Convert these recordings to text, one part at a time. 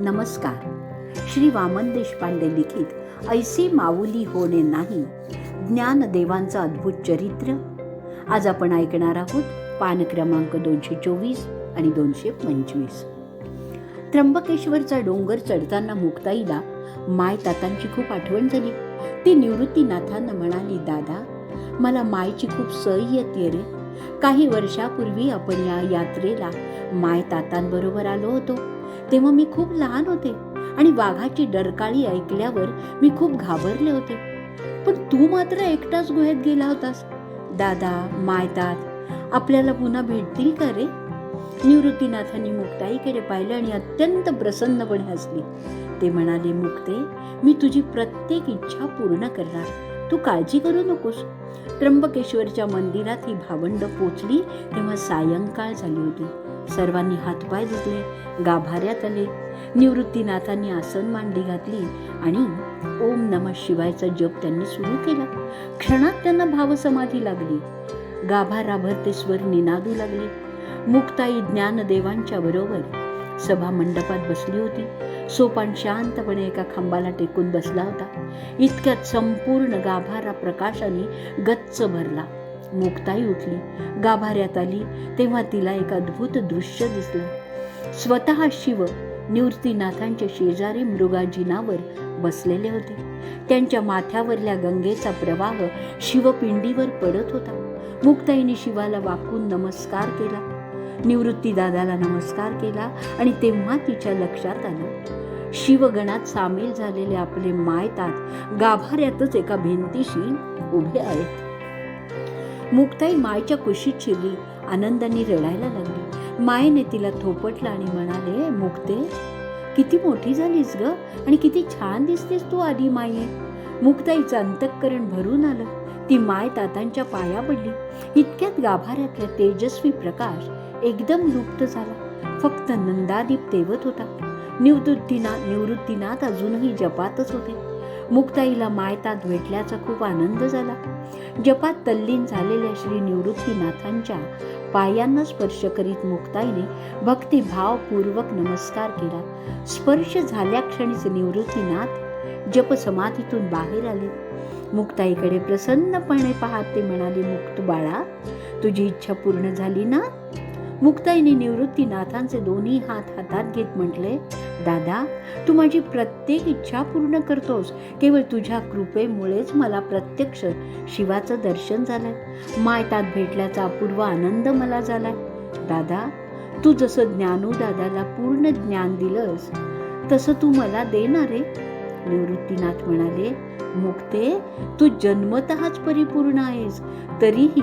नमस्कार. श्री वामन देशपांडे लिखित ऐसी माऊली होणे नाही ज्ञानदेवांचं अद्भुत चरित्र. आज आपण ऐकणार आहोत पान क्रमांक दोनशे चोवीस आणि दोनशे पंचवीस. त्र्यंबकेश्वरचा डोंगर चढताना मुक्ताईला माय तातांची खूप आठवण झाली. ती निवृत्तीनाथांना म्हणाली दादा मला मायची खूप सई येते रे. काही वर्षापूर्वी आपण या यात्रेला माय तातांबरोबर आलो होतो. तेव्हा मी खूप लहान होते आणि वाघाची डरकाळी ऐकल्यावर मी खूप घाबरले होते. पण तू मात्र एकटाच गुहेत गेला होतास. दादा मायतात आपल्याला पुन्हा भेटतील का रे? निवृत्तीनाथांनी मुक्ताईकडे पाहिलं आणि अत्यंत प्रसन्नपणे हसली. ते म्हणाले मुक्ते मी तुझी प्रत्येक इच्छा पूर्ण करणार. तू काळजी करू नकोस. त्र्यंबकेश्वरच्या मंदिरात ही भावंड पोचली तेव्हा सायंकाळ झाली होती. सर्वांनी हातपाय धुतले गाभाऱ्यात आले. निवृत्तीनाथांनी आसन मांडी घातली आणि ओम नम शिवायचा जप त्यांनी सुरू केला. क्षणात त्यांना भावसमाधी लागली. गाभाराभर ते स्वर निनादू लागले. मुक्ताई ज्ञानदेवांच्या बरोबर सभा मंडपात बसली होती. सोपान शांतपणे एका खांबाला टेकून बसला होता. इतक्यात संपूर्ण गाभारा प्रकाशाने गच्च भरला. मुक्ताई उठली. गाभाऱ्यात आली. तेव्हा तिला एक अद्भुत दृश्य दिसलं. स्वतः शिव निवृत्तीनाथांच्या शेजारी मृगाजीनावर बसलेले होते. त्यांच्या माथ्यावरल्या गंगेचा प्रवाह शिवपिंडीवर पडत होता. मुक्ताईने शिवाला वाकून नमस्कार केला. निवृत्ती दादाला नमस्कार केला आणि तेव्हा तिच्या लक्षात आलं. शिवगणात सामील झालेले आपले मायतात गाभाऱ्यातच एका भिंतीशी उभे आहेत. मुक्ताई मायच्या कुशीत शिरली आनंदाने रडायला लागली. मायेने तिला थोपटलं आणि म्हणाले मुक्ते किती मोठी झालीस ग आणि किती छान दिसतेस तू आधी माये. मुक्ताईचं अंतःकरण भरून आलं. ती माय तातांच्या पाया पडली. इतक्यात गाभाऱ्यातला तेजस्वी प्रकाश एकदम लुप्त झाला. फक्त नंदादीप तेवत होता. निवृत्तीना निवृत्तीनाथ अजूनही जपातच होते. मुक्ताईला मायतात भेटल्याचा खूप आनंद झाला. जपात तल्लीन झालेल्या श्री निवृत्तीनाथांच्या पायांना स्पर्श करीत मुक्ताईने भक्तिभावपूर्वक नमस्कार केला. स्पर्श झाल्या क्षणीच निवृत्तीनाथ जपसमाधीतून बाहेर आले. मुक्ताईकडे प्रसन्नपणे पाहत ते म्हणाले मुक्त बाळा तुझी इच्छा पूर्ण झाली ना? मुक्ताईने निवृत्तीनाथांचे दोन्ही हात हातात घेत म्हटले दादा तू माझी प्रत्येक इच्छा पूर्ण करतोस. केवळ तुझ्या कृपेमुळेच मला प्रत्यक्ष शिवाचं दर्शन झालंय. मायतात भेटल्याचा अपूर्व आनंद मला झालाय. दादा तू जसं ज्ञानू दादाला पूर्ण ज्ञान दिलंस तसं तू मला देणार रे निवृत्तीनाथ म्हणाले मुक्ते तू जन्मतःच परिपूर्ण आहेस. तरीही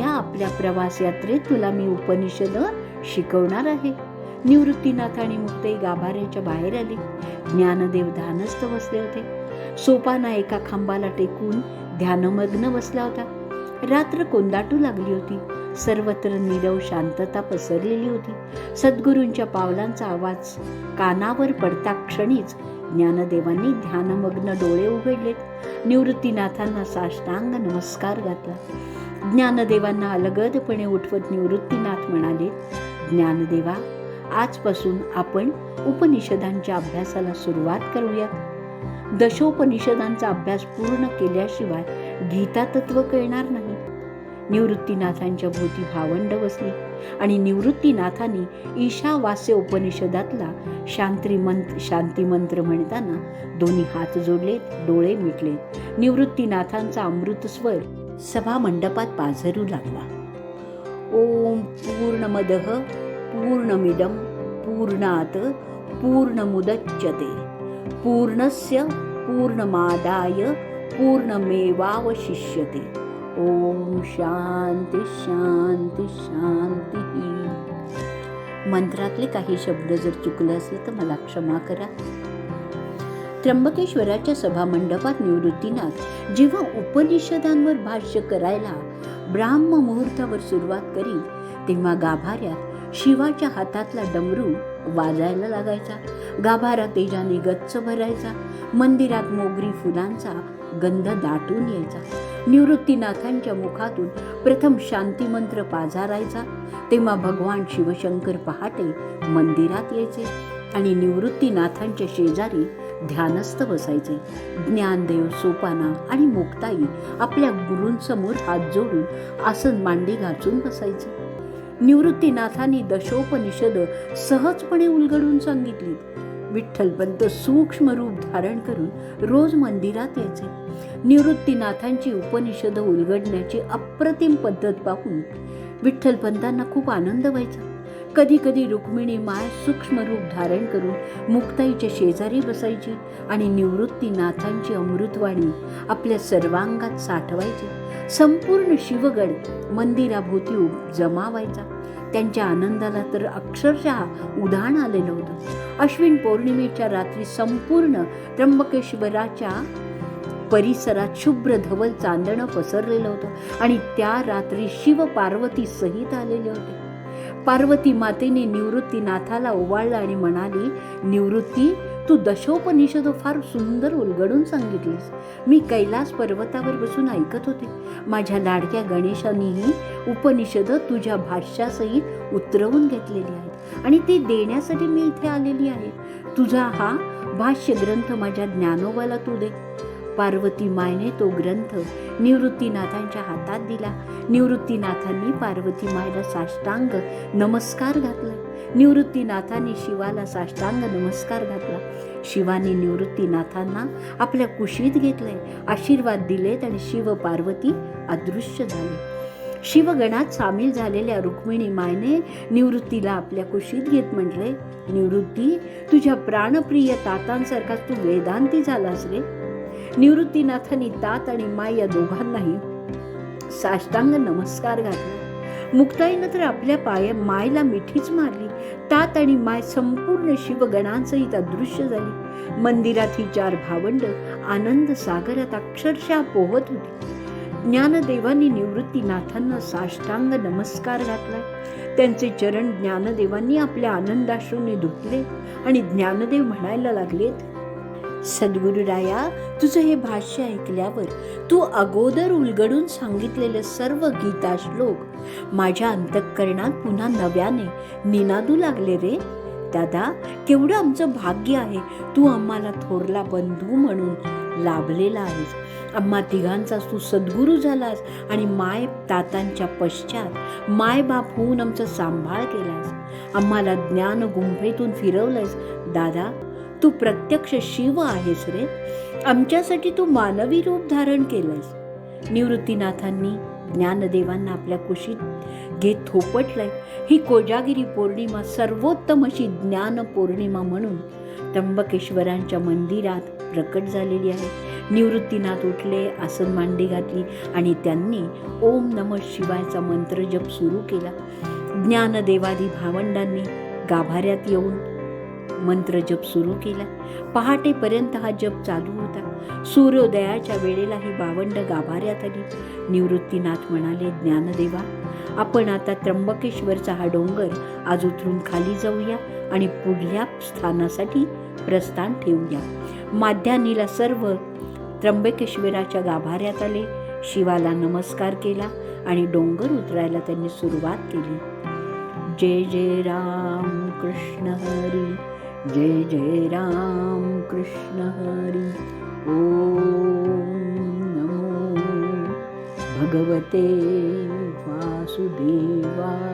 या आपल्या प्रवास यात्रेत तुला मी उपनिषद शिकवणार आहे. निवृत्तीनाथ आणि मुक्तई गाभाऱ्याच्या बाहेर आली. ज्ञानदेव ध्यानस्थ बसले होते. सोपाना एका खांबाला टेकून ध्यानमग्न बसला होता. रात्र कोंदाटू लागली होती. सर्वत्र निरव शांतता पसरलेली होती. सद्गुरूंच्या पावलांचा आवाज कानावर पडता क्षणीच ज्ञानदेवांनी ध्यानमग्न डोळे उघडलेत. निवृत्तीनाथांना साष्टांग नमस्कार घातला. ज्ञानदेवांना अलगदपणे उठवत निवृत्तीनाथ म्हणाले ज्ञानदेवा आजपासून आपण उपनिषदांच्या अभ्यासाला सुरुवात करूयात. दशोपनिषदांचा अभ्यास पूर्ण केल्याशिवाय गीता तत्व कळणार नाही. निवृत्तीनाथांच्या भोवती भावंड बसली आणि निवृत्तीनाथांनी ईशावास्य उपनिषदातला शांती मंत्र शांती मंत्र म्हणताना दोन्ही हात जोडलेत डोळे मिटलेत. निवृत्तीनाथांचा अमृत स्वर सभा मंडपात पाझरू लागला. ओम पूर्णमद पूर्णमिदं पूर्णात पूर्णमुदच्यते। पूर्णस्य पूर्णमादाय पूर्णमेवावशिष्यते। ओम शांती शांती शांती मंत्रातले काही शब्द जर चुकले असले तर मला क्षमा करा। त्र्यंबकेश्वराच्या सभामंडपात निवृत्तीनाथ जेव्हा उपनिषदांवर भाष्य करायला ब्राह्म मुहूर्तावर सुरुवात करी तेव्हा गाभाऱ्यात शिवाच्या हातातला डमरू वाजायला लागायचा. गाभारा तेजाने गच्च भरायचा. मंदिरात मोगरी फुलांचा गंध दाटून यायचा. निवृत्तीनाथांच्या मुखातून प्रथम शांती मंत्र पाझारायचा तेव्हा भगवान शिवशंकर पहाटे मंदिरात यायचे आणि निवृत्तीनाथांच्या शेजारी ध्यानस्थ बसायचे. ज्ञानदेव सोपाना आणि मुक्ताई आपल्या गुरूंसमोर हात जोडून आसन मांडी घाचून बसायचे. निवृत्तीनाथांनी दशोपनिषद सहजपणे उलगडून सांगितली विठ्ठलपंत सूक्ष्म रूप धारण करून रोज मंदिरात यायचे. निवृत्तीनाथांची उपनिषद उलगडण्याची अप्रतिम पद्धत पाहून विठ्ठलपंतांना खूप आनंद व्हायचा. कधी कधी रुक्मिणी माय सूक्ष्म रूप धारण करून मुक्ताईच्या शेजारी बसायची आणि निवृत्तीनाथांची अमृतवाणी आपल्या सर्वांगात साठवायची. संपूर्ण शिवगड मंदिराभोवती जमावायचा. त्यांच्या आनंदाला तर अक्षरशः उधाण आलेलं होतं. अश्विन पौर्णिमेच्या रात्री संपूर्ण त्र्यंबकेश्वराच्या परिसरात शुभ्र धवल चांदणं पसरलेलं होतं आणि त्या रात्री शिव पार्वती सहित आलेले होते. पार्वती मातेने निवृत्तीनाथाला ओवाळलं आणि म्हणाली निवृत्ती तू दशोपनिषद फार सुंदर उलगडून सांगितलीस. मी कैलास पर्वतावर बसून ऐकत होते. माझ्या लाडक्या गणेशानीही उपनिषद तुझ्या भाष्यासहित उतरवून घेतलेली आहेत आणि ती देण्यासाठी मी इथे आलेली आहे. तुझा हा भाष्य ग्रंथ माझ्या ज्ञानोबाला तू दे. पार्वती मायने तो ग्रंथ निवृत्तीनाथांच्या हातात दिला. निवृत्तीनाथांनी पार्वती मायला साष्टांग नमस्कार घातला. निवृत्तीनाथांनी शिवाला साष्टांग नमस्कार घातला. शिवाने निवृत्तीनाथांना आपल्या कुशीत घेतले आशीर्वाद दिलेत आणि शिव पार्वती अदृश्य झाले. शिवगणात सामील झालेल्या रुक्मिणी मायने निवृत्तीला आपल्या कुशीत घेत म्हटले निवृत्ती तुझ्या प्राणप्रिय तातांसारखा तू वेदांती झालास रे. निवृत्तीनाथांनी तात आणि माय या दोघांनाही साष्टांग नमस्कार घातला. मुक्ताईनं तर आपल्या पाय मायला मिठीच मारली. तात आणि माय संपूर्ण शिवगणांसहित अदृश्य झाली. मंदिरात ही चार भावंड आनंद सागरात अक्षरशः पोहत होती. ज्ञानदेवांनी निवृत्तीनाथांना साष्टांग नमस्कार घातला. त्यांचे चरण ज्ञानदेवांनी आपल्या आनंदाश्रूने धुतले आणि ज्ञानदेव म्हणायला लागलेत सद्गुरुराया तुझं हे भाष्य ऐकल्यावर तू अगोदर उलगडून सांगितलेले सर्व गीता श्लोक माझ्या अंतःकरणात पुन्हा नव्याने निनादू लागले रे. दादा केवढं आमचं भाग्य आहे. तू आम्हाला थोरला बंधू म्हणून लाभलेला आहेस. आम्हा तिघांचा तू सद्गुरू झालास आणि माय तातांच्या पश्चात माय बाप होऊन आमचा सांभाळ केलास. आम्हाला ज्ञान गुंफेतून फिरवलंस दादा तू प्रत्यक्ष शिव आहेस रे. आमच्यासाठी तू मानवी रूप धारण केलंयस. निवृत्तीनाथांनी ज्ञानदेवांना आपल्या कुशीत घेत थोपटलंय. ही कोजागिरी पौर्णिमा सर्वोत्तम अशी ज्ञान पौर्णिमा म्हणून त्र्यंबकेश्वरांच्या मंदिरात प्रकट झालेली आहे. निवृत्तीनाथ उठले आसन मांडी घातली आणि त्यांनी ओम नम शिवायचा मंत्र जप सुरू केला. ज्ञानदेवादी भावंडांनी गाभाऱ्यात येऊन मंत्र जप सुरू केला. पहाटेपर्यंत हा जप चालू होता. सूर्योदयाच्या वेळेला ही बावंड गाभाऱ्यात आली. निवृत्तीनाथ म्हणाले ज्ञानदेवा आपण आता त्र्यंबकेश्वरचा हा डोंगर आज उतरून खाली जाऊया आणि पुढल्या स्थानासाठी प्रस्थान ठेवूया. माध्यानीला सर्व त्र्यंबकेश्वराच्या गाभाऱ्यात आले. शिवाला नमस्कार केला आणि डोंगर उतरायला त्यांनी सुरुवात केली. जय जय राम कृष्ण हरी. जय जय राम कृष्ण हरी ओम नमो। भगवते वासुदेवाय